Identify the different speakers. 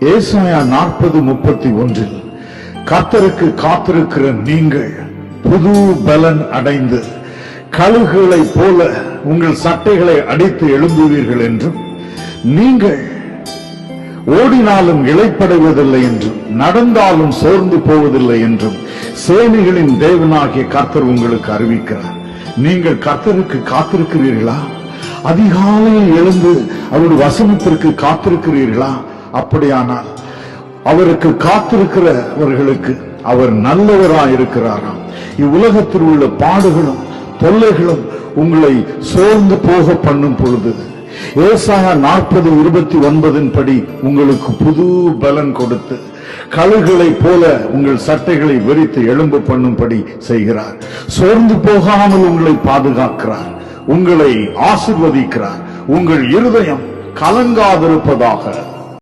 Speaker 1: ஏசாயா நாற்பது முப்பத்தி ஒன்றில் கத்தருக்கு காத்திருக்கிற நீங்கள் புது பலன் அடைந்து கழுகுகளை போல உங்கள் சட்டைகளை அடித்து எழும்புவீர்கள் என்றும் நீங்கள் ஓடினாலும் இழைப்படைவதில்லை என்றும் நடந்தாலும் சோர்ந்து போவதில்லை என்றும் சேனைகளின் தேவனாகிய கர்த்தர் உங்களுக்கு அறிவிக்கிறார். நீங்கள் கர்த்தருக்கு காத்திருக்கிறீர்களா? அதிகாலையில் எழுந்து அவருடைய வசனத்திற்கு காத்திருக்கிறீர்களா? அப்படியானால் அவருக்கு காத்திருக்கிறவர்களுக்கு அவர் நல்லவராய் இருக்கிறாராம். இவ்வுலகத்தில் உள்ள பாடுகளும் தொல்லைகளும் உங்களை சோர்ந்து போக பண்ணும் பொழுது ஏசாயா நாற்பது இருபத்தி ஒன்பதின் படி உங்களுக்கு புது பலன் கொடுத்து கழுகளை போல உங்கள் சட்டைகளை வெறித்து எழும்பு பண்ணும்படி செய்கிறார். சோர்ந்து போகாமல் உங்களை பாதுகாக்கிறார். உங்களை ஆசிர்வதிக்கிறார். உங்கள் இருதயம் கலங்காதிருப்பதாக